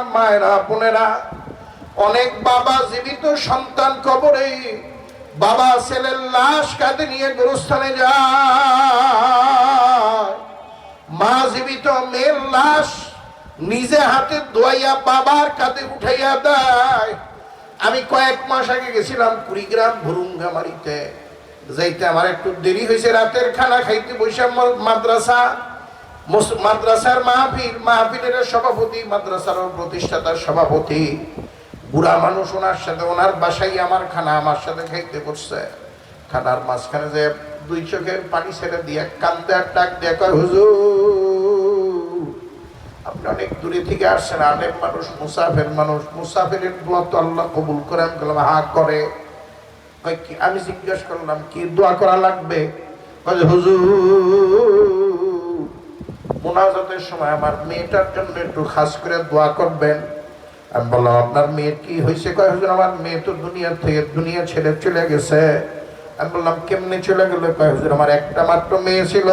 আমার মায়েরা, বোনেরা, অনেক বাবা জীবিত সন্তান কবরে, বাবা ছেলের লাশ কাঁধে নিয়ে গুরুস্থানে যায়। মা জীবিত, মেয়ের লাশ নিজে হাতে দোয়াইয়া বাবার কাঁধে উঠাইয়া দেয়। আমি কয়েক মাস আগে গেছিলাম কুড়িগ্রাম ভুরুঙ্গামারিতে। যাইতে আমার একটু দেরি হয়েছে, রাতের খানা খাইতে আমার মাদ্রাসা মাদ্রাসার মাহফিল, মাহফিলের সভাপতি, মাদ্রাসার প্রতিষ্ঠাতার সভাপতি। বুড়া মানুষ ওনার সাথে, ওনার বাসায় আমার খানা, আমার সাথে খাইতে বসছে। খানার মাঝখানে যে দুই চোখের পানি ছেড়ে দিয়ে কান্দে আর ডাক দিয়ে কয়, হুজুর, আপনি অনেক দূরে থেকে আসছেন, আলেম মানুষ, মুসাফের মানুষ, মুসাফিরের দোয়া তো আল্লাহ কবুল করে আমি বললাম হা করে। কয়, কি? আমি জিজ্ঞেস করলাম, কি দোয়া করা লাগবে? হুজুর মোনাজাতের সময় আমার মেয়েটার জন্য একটু খাস করে দোয়া করবেন। আমি বললাম, আপনার মেয়ের কি হয়েছে? কয়, হুজুর, আমার মেয়ে তো দুনিয়া থেকে দুনিয়া ছেড়ে চলে গেছে। আমি বললাম, কেমনি চলে গেল? কয়, হুজুর, আমার একটা মাত্র মেয়ে ছিল।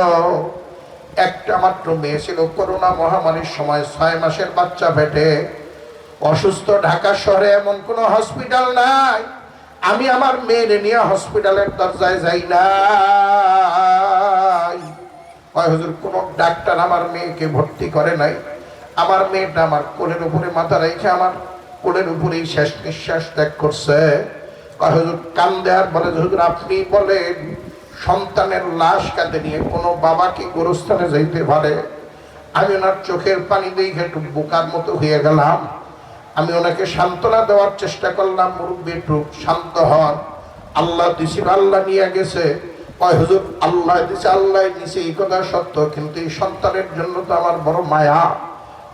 একটা মাত্র মেয়ে ছিল করোনা মহামারীর সময়, ছয় মাসের বাচ্চা পেটে অসুস্থ ঢাকা শহরে এমন কোনো হসপিটাল নাই। আমি আমার মেয়ের নিয়ে হসপিটালের দরজায় যাই নাই হয়, হুজুর, কোন ডাক্তার আমার মেয়েকে ভর্তি করে নাই। আমার মেয়েটা আমার কোলের উপরে মাথা রেখে আমার কোলের উপরেই শেষ নিঃশ্বাস ত্যাগ করছে। কয়, হুজুর কান আর বলে হুজুর, আপনি বলেন, সন্তানের লাশ কাঁধে নিয়ে কোনো বাবা কি গোরস্থানে যাইতে পারে? আমি ওনার চোখের পানি দেখে একটু বোকার মতো হয়ে গেলাম। আমি ওনাকে সান্ত্বনা দেওয়ার চেষ্টা করলাম, মুরব্বী, একটু শান্ত হন। আল্লাহ দিছিল আল্লাহ নিয়ে গেছে। কয়, হুজুর আল্লাহ দিছে আল্লাহ, দিছে এই কথা সত্য, কিন্তু এই সন্তানের জন্য তো আমার বড় মায়া,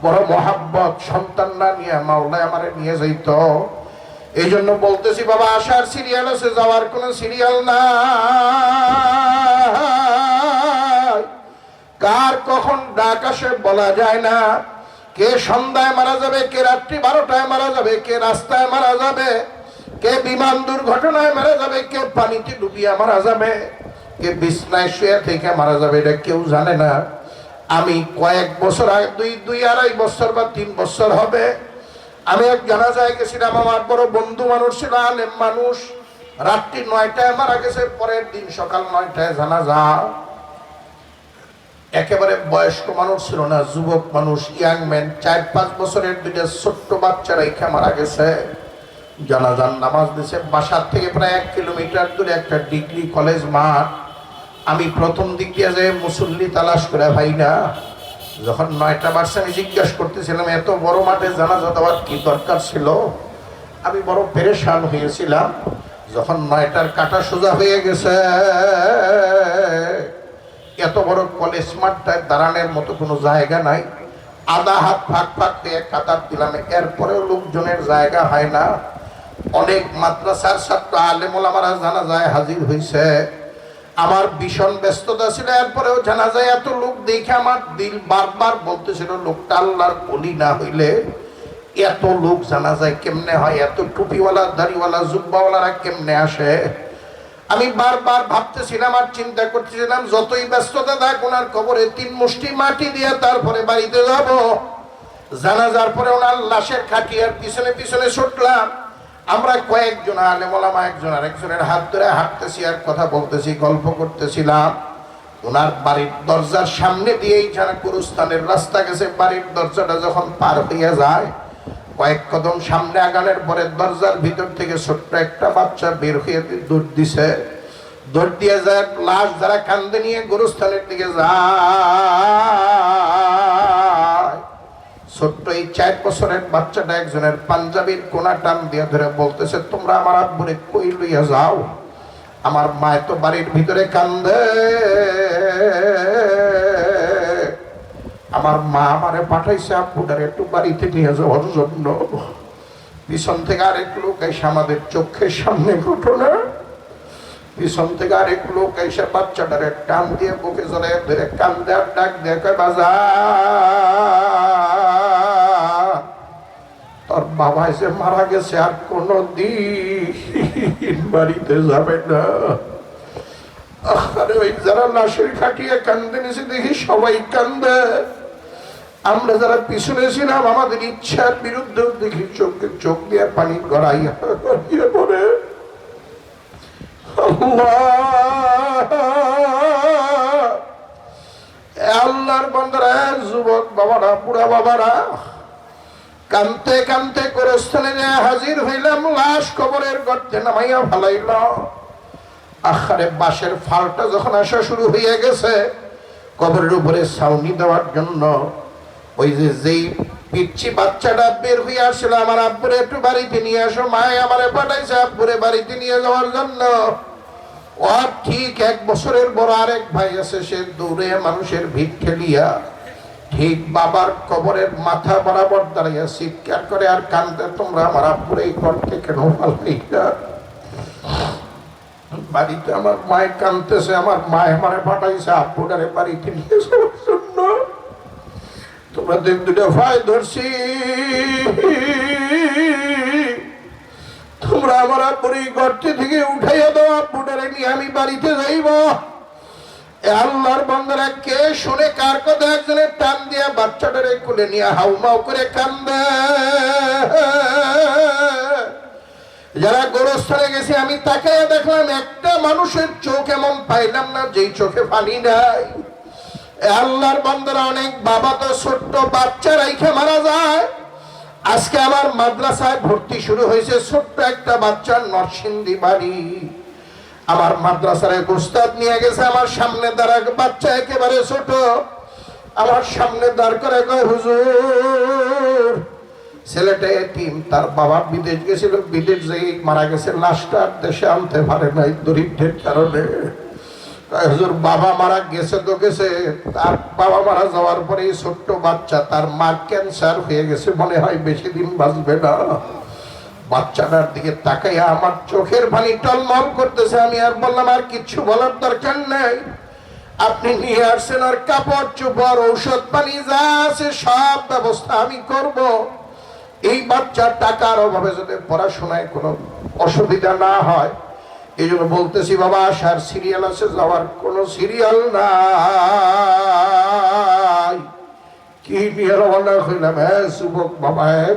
বড় মহাব্বত, সন্তান না নিয়ে মাওলায় আমারে নিয়ে যাইত। এই জন্য বলতেছি, বাবা, আসার সিরিয়াল আছে, যাওয়ার কোনো সিরিয়াল না কার কখন ডাক আসে বলা যায় না। কে সন্ধ্যায় মারা যাবে, কে রাত্রি বারোটায় মারা যাবে, কে রাস্তায় মারা যাবে, কে বিমান দুর্ঘটনায় মারা যাবে, কে পানিতে ডুবিয়ে মারা যাবে। কে বিছনায় শুয়ে থেকে মারা যাবে, এটা কেউ জানে না। আমি কয়েক বছর আগে, দুই দুই আড়াই বছর বা তিন বছর হবে, আমি এক জানাজায় গেছিলাম, আমার বড় বন্ধু মানুষ ছিল, আলেম মানুষ। রাত্রি নয়টায় মারা গেছে, পরের দিন সকাল নয়টায় জানাজা। একেবারে বয়স্ক মানুষ ছিল না, যুবক মানুষ, ইয়াং ম্যান, চার, পাঁচ বছরের দুইটা ছোট্ট বাচ্চারা এখানে মারা গেছে। জানাজান নামাজ দিছে, বাসার থেকে প্রায় এক কিলোমিটার দূরে একটা ডিগ্রি কলেজ মাঠ। আমি প্রথম দিক দিয়ে যে মুসল্লি তালাশ করে ভাই না, যখন নয়টা বার্ষে আমি জিজ্ঞাসা করতেছিলাম, এত বড় মাঠে জানাজা দেওয়ার কি দরকার ছিল? আমি বড় পেরেশান হয়েছিলাম, যখন নয়টার কাটা সোজা হয়ে গেছে। এত বড় কলেজ মাঠটায় দাঁড়ানোর মতো কোনো জায়গা নাই। আধা হাত ফাঁক ফাঁক দিয়ে কাতার দিলাম। এরপরেও লোকজনের জায়গা হয় না। অনেক মাদ্রাসার ছাত্র আলেমোলামারা জানা যায় হাজির হয়েছে আমার ভীষণ ব্যস্ততা ছিল, এরপরেও জানা যায় এত লোক দেখে আমার দিল বারবার বলতেছিল, লোকটা আল্লাহর বলি না হইলে এত লোক জানা যায় কেমনে হয়? এত টুপিওয়ালা, দাড়িওয়ালা, জুব্বাওয়ালারা কেমনে আসে? আমি বারবার ভাবতেছিলাম আর চিন্তা করতেছিলাম, যতই ব্যস্ততা থাক ওনার কবরে তিন মুষ্টি মাটি দিয়ে তারপরে বাড়িতে যাব। জানাজার পরে ওনার লাশের খাটিয়ার পিছনে পিছনে ছুটলাম। আমরা কয়েকজন আলেমলামা একজন আরেকজনের হাত ধরে হাঁটতেছি আর কথা বলতেছি, গল্প করতেছিলাম। ওনার বাড়ির দরজার সামনে দিয়েই যারা গুরুস্থানের রাস্তা গেছে। বাড়ির দরজাটা যখন পার হইয়া যায়, কয়েক কদম সামনে আগানোর পরে দরজার ভিতর থেকে ছোট্ট একটা বাচ্চা বের হয়ে দি- দৌড় দিছে। দৌড় দিয়ে যায়, লাশ যারা কান্দে নিয়ে গুরুস্থানের দিকে যায়। ছোট্ট এই চার বছরের বাচ্চাটা একজনের পাঞ্জাবির কোনা টান দিয়ে ধরে বলতেছে, তোমরা আমার আব্বুরে কই লইয়া যাও? আমার মায় তো বাড়ির ভিতরে কান্দে। আমার মা আমারে পাঠাইছে, আব্বুটারে একটু বাড়িতে নিয়ে যাওয়ার জন্য। পিছন থেকে আরেক লোক এসে আমাদের চোখের সামনে ঘটনা। পিছন থেকে আরেক লোক এসে বাচ্চাটারে টান দিয়ে বুকে জলে ধরে কান্দে আর ডাক দেখে কয় তোর বাবা এসে মারা গেছে আর কোনো দিন বাড়িতে যাবে না। আরে ওই যারা দেখি সবাই কান্দে। আমরা যারা আমাদের ইচ্ছার দেখি চোখে চোখ দিয়ে পানি আল্লাহর বন্ধরা যুবক, বাবারা, বুড়া বাবারা। কানতে গোরস্থানে যে হাজির হইলাম, লাশ কবরের গর্তে নামাইয়া ফালাইল। আখারে বাঁশের ফালটা যখন আসা শুরু হয়ে গেছে, কবরের উপরে ছাউনি দেওয়ার জন্য ওই যে যেই পিচ্ছি বাচ্চাটা বের হয়ে আসছিল, আমার আব্বুরে একটু বাড়িতে নিয়ে আসো, মায় আমারে পাঠাইছে আব্বুরে বাড়িতে নিয়ে যাওয়ার জন্য। ও ঠিক এক বছরের বড় আরেক ভাই আছে, সে দৌড়ে মানুষের ভিড় ঠেলিয়া ঠিক বাবার কবরের মাথা বরাবর দাঁড়াইয়া চিৎকার করে আর কান্দে, তোমরা আমার আব্বুরে এই ঘর থেকে কেন বাড়িতে আমার মায় কানতেছে আমার মায় আমারে পাঠাইছে, আব্বুটারে বাড়িতে নিয়ে যাওয়ার তোমাদের দুটো ভাই ধরছি। তোমরা আমার এই গর্তে থেকে উঠাইয়া দাও, আব্বুটারে নিয়ে আমি বাড়িতে যাইব। আল্লাহর বন্ধরা কে শুনে কার কথা একজনের টান দিয়া বাচ্চাটারে কুলে নিয়ে হাউমাউ করে কান্দে? যারা গোরস্থানে গেছে, আমি তাকে দেখলাম একটা মানুষের চোখ এমন পাইলাম না, যেই চোখে পানি নাই। আল্লাহর বন্ধরা অনেক বাবা তো ছোট্ট বাচ্চা রাইখে মারা যায়। আজকে আমার মাদ্রাসায় ভর্তি শুরু হয়েছে ছোট্ট একটা বাচ্চার নরসিংদী বাড়ি। আমার মাদ্রাসার এক উস্তাদ নিয়ে গেছে, আমার সামনে দাঁড়া, বাচ্চা একেবারে ছোট। আমার সামনে দাঁড় করে কয়, হুজুর, ছেলেটা এতিম, তার বাবা বিদেশ গেছিল, বিদেশ যেই মারা গেছে, লাশটা দেশে আনতে পারে নাই, দরিদ্রের কারণে। হুজুর, বাবা মারা গেছে তো গেছে, তার বাবা মারা যাওয়ার পরে ছোট্ট বাচ্চা তার মা ক্যান্সার হয়ে গেছে, মনে হয় বেশি দিন বাঁচবে না। বাচ্চাটার দিকে তাকাইয়া আমার চোখের পানি টলমল করতেছে। আমি আর বললাম, আর কিচ্ছু বলার দরকার নেই। আপনি নিয়ে আসছেন আর কাপড় চোপড়, ঔষধ পানি যা আছে সব ব্যবস্থা আমি করব। এই বাচ্চার টাকার অভাবে যাতে পড়াশোনায় কোনো অসুবিধা না হয় এই জন্য বলতেছি, বাবা, আসার সিরিয়াল আছে, যাওয়ার কোনো সিরিয়াল নাই। কি নিয়ে রওনা হইলাম হ্যাঁ যুবক বাবা হ্যাঁ।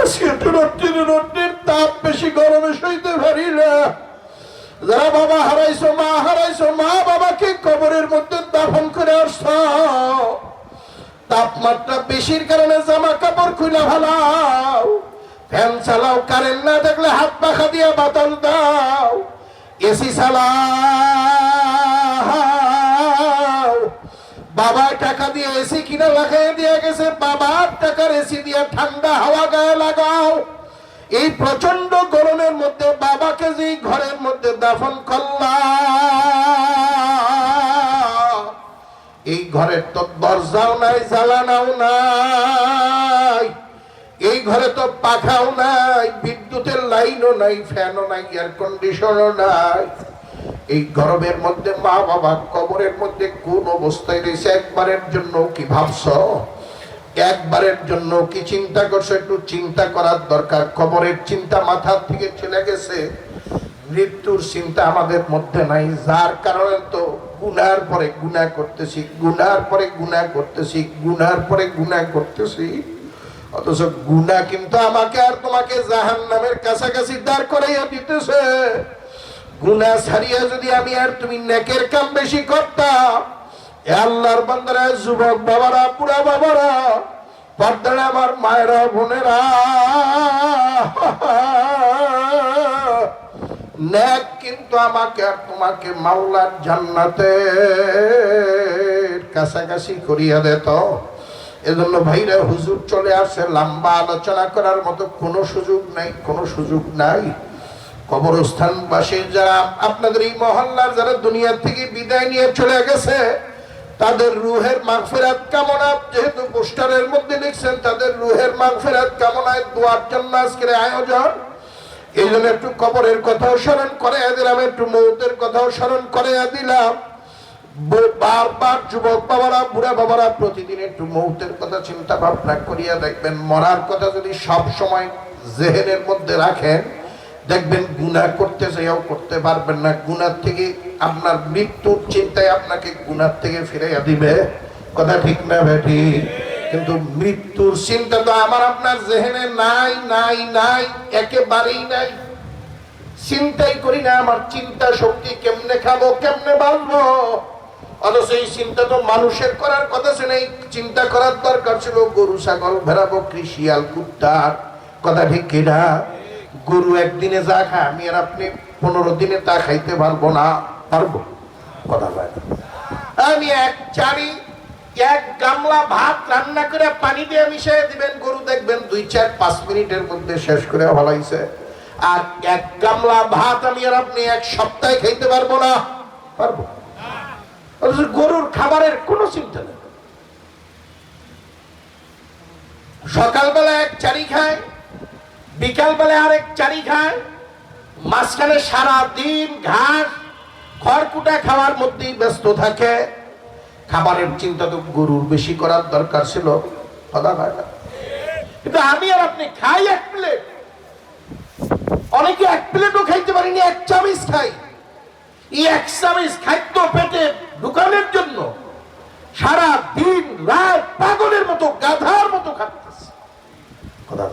আজকে তো রোদ্রের রোদ্রের তাপ বেশি গরমে সইতে পারি না। যারা বাবা হারাইছো, মা হারাইছো, মা বাবাকে কবরের মধ্যে দাফন করে আসছ। তাপমাত্রা বেশির কারণে জামা কাপড় খুলে ভালাও ফ্যান চালাও, কারেন্ট না থাকলে হাত পাখা দিয়ে বাতাল দাও। এসি চালাও। বাবা টাকা দিয়ে এসি কিনা লাগাই দিয়ে গেছে। বাবার টাকার এসি দিয়ে ঠান্ডা হাওয়া গায়ে লাগাও। এই প্রচণ্ড গরমের মধ্যে বাবাকে যে ঘরের মধ্যে দাফন করলাম, এই ঘরের তো দরজাও নাই জ্বালানাও নাই। এই ঘরে তো পাখাও নাই, বিদ্যুতের লাইনও নাই, ফ্যানও নাই এয়ার কন্ডিশনও নাই। এই গরমের মধ্যে মা বাবা কবরের মধ্যে কোন অবস্থায় রয়েছে একবারের জন্য কি ভাবছ? একবারের জন্য কি চিন্তা করছ? একটু চিন্তা করার দরকার। কবরের চিন্তা মাথার থেকে চলে গেছে। মৃত্যুর চিন্তা আমাদের মধ্যে নাই। যার কারণে তো গুনার পরে গুণা করতেছি, গুনার পরে গুণা করতেছি, গুনার পরে গুণা করতেছি। অথচ গুণা কিন্তু আমাকে আর তোমাকে জাহান নামের কাছাকাছি দাঁড় করাইয়া দিতেছে। গুনা ছাড়িয়া যদি আমি আর তুমি নেকের কাম বেশি করতাম এ আল্লাহর বান্দারা, যুবক বাবারা, বুড়া বাবারা, পর্দারে আমার মায়েরা, বোনেরা, নেক কিন্তু আমাকে আর তোমাকে মাওলার জান্নাতে কাছাকাছি করিয়া দিত এজন্য ভাইরা, হুজুর চলে আসে, লম্বা আলোচনা করার মতো কোনো সুযোগ নাই, কোনো সুযোগ নাই। কবরস্থানবাসী যারা আপনাদের এই মহল্লার যারা দুনিয়া থেকে বিদায় নিয়ে চলে গেছে, তাদের রুহের মাগফিরাত কামনা, যেহেতু পোস্টারের মধ্যে লিখছেন, তাদের রুহের মাগফিরাত কামনায় দোয়ার জন্য আজকের আয়োজন। এই জন্য একটু কবরের কথাও স্মরণ করে দিলাম, একটু মৌতের কথাও স্মরণ করে দিলাম। বারবার যুবক বাবারা, বুড়া বাবারা প্রতিদিন একটু মৌতের কথা চিন্তা ভাবনা করিয়া দেখবেন, মরার কথা যদি সব সময় জেহেনের মধ্যে রাখেন দেখবেন গুনাহ করতে চাইও করতে পারবেন না। গুনার থেকে আপনার মৃত্যুর চিন্তায় আপনাকে গুনার থেকে ফিরাইয়া দিবে। কথা ঠিক না বেটি কিন্তু মৃত্যুর চিন্তা তো আমার আপনার জেহেনে নাই নাই নাই, একেবারেই নাই। চিন্তাই করি না আমার চিন্তা শক্তি কেমনে খাব, কেমনে বাঁচবো? অথচ এই চিন্তা তো মানুষের করার কথা ছিল এই চিন্তা করার দরকার ছিল। গরু, ছাগল ভেড়া বকরি শিয়াল কুত্তার কথা ঠিক কিনা গরু একদিনে যা খায়, আমি আর আপনি পনেরো দিনে তা খাইতে পারব না, পারব। কথা না। আমি এক চারি, এক গামলা ভাত রান্না করে পানি দিয়ে মিশিয়ে দিবেন, গরু দেখবেন দুই চার পাঁচ মিনিটের মধ্যে শেষ করে ভালাইছে আর এক গামলা ভাত আমি আর আপনি এক সপ্তাহে খাইতে পারব না, পারব। গরুর খাবারের কোনো চিন্তা নেই। সকালবেলা এক চারি খায় বিকালবেলা আরেক চারি খায় মাঝখানে সারা দিন ঘাস, খড়কুটা খাওয়ার মধ্যেই ব্যস্ত থাকে। খাবারের চিন্তা তো গরুর বেশি করার দরকার ছিল, কথা না। কিন্তু আমি আর আপনি খাই এক প্লেট। অনেকে এক প্লেটও খাইতে পারিনি, এক চামিচ খাই। এই এক চামিচ খাদ্য পেটে ঢুকানোর জন্য সারা দিন রাত পাগলের মতো, গাধার মতো খাচ্ছে কথা।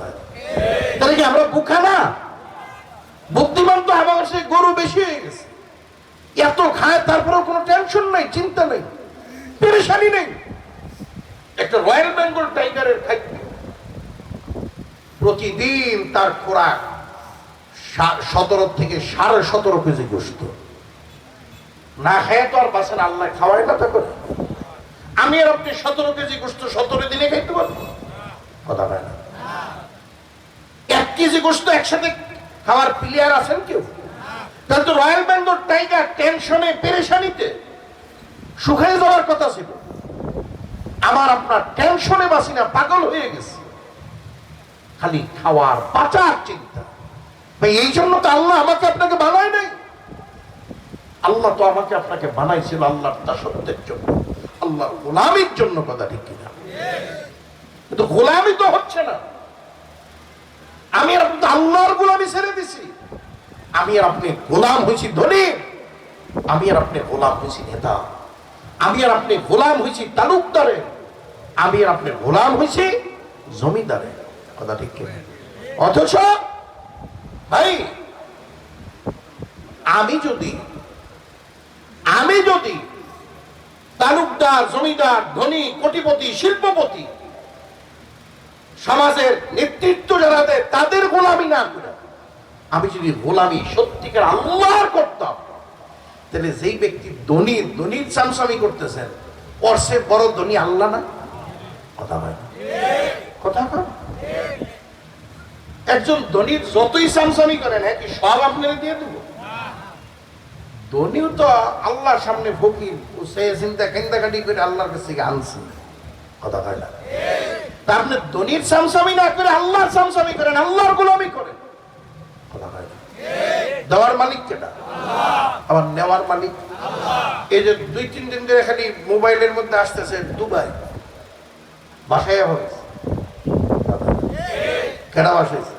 তাহলে কি আমরা বুখা না? বুদ্ধিমান তো আমার কাছে গরু বেশি হয়ে গেছে। এত খায়, তারপরেও কোনো টেনশন নাই, চিন্তা নেই, পেরেশানি নেই। একটা রয়্যাল বেঙ্গল টাইগারের খাদ্য। প্রতিদিন তার খোরাক সতেরো থেকে সাড়ে সতেরো কেজি গোস্ত না খায় তো আর বাসের আল্লাহ খাওয়াই না করে। আমি আর আপনি সতেরো কেজি গোস্ত সতেরো দিনে খাইতে পারব? কথা হয় না। কেজি গোস্ত একসাথে খাওয়ার প্লেয়ার আছেন কেউ? তাহলে তো রয়্যাল বেঙ্গল টাইগার টেনশনে পেরেশানিতে শুকিয়ে যাওয়ার কথা ছিল। আমার আপনার টেনশনে বাসি না পাগল হয়ে গেছে। খালি খাওয়ার বাঁচার চিন্তা। এই জন্য তো আল্লাহ আমাকে আপনাকে বানায় নাই। আল্লাহ তো আমাকে আপনাকে বানাইছিল আল্লাহর দাসত্বের জন্য। আল্লাহর গোলামির জন্য কথা ঠিক কিনা। কিন্তু গোলামি তো হচ্ছে না। আমি আল্লাহর গোলামি ছেড়ে দিছি। আমি আর আপনি গোলাম হয়েছি ধনী। আমি আর আপনি গোলাম হয়েছি নেতা। আমি আর আপনি গোলাম হয়েছি তালুকদারে। আমি আর আপনি গোলাম হয়েছি জমিদারে। কথা ঠিক কিনা অথচ, ভাই, আমি যদি আমি যদি তালুকদার, জমিদার, ধনী, কোটিপতি, শিল্পপতি সমাজের নেতৃত্ব যারা দেয় তাদের গোলামি না আমি যদি গোলামি সত্যিকার আল্লাহর করতাম তাহলে যেই ব্যক্তি ধনী, ধনীর চামচামি করতেছেন, ওর সে বড় ধনী আল্লাহ না? কথা হয় কথা হয় একজন ধনীর যতই চামচামি করেন হ্যাঁ কি সব আপনারা দিয়ে দেবো? ধনীও তো আল্লাহর সামনে ফকির, ও সে চিন্তা কেন্দাকাটি করে আল্লাহর কাছে আনছে। কথা হয় না তা মানে ধনীর সামসামি না করে আল্লাহর সামসামি করেন, আল্লাহর গোলামি করেন। দেওয়ার মালিক কেটা আবার নেওয়ার মালিক। এই যে দুই, তিন দিন ধরে খালি মোবাইলের মধ্যে আসতেছে দুবাই। বাসায় হয়েছে। কেনা বাসাইছে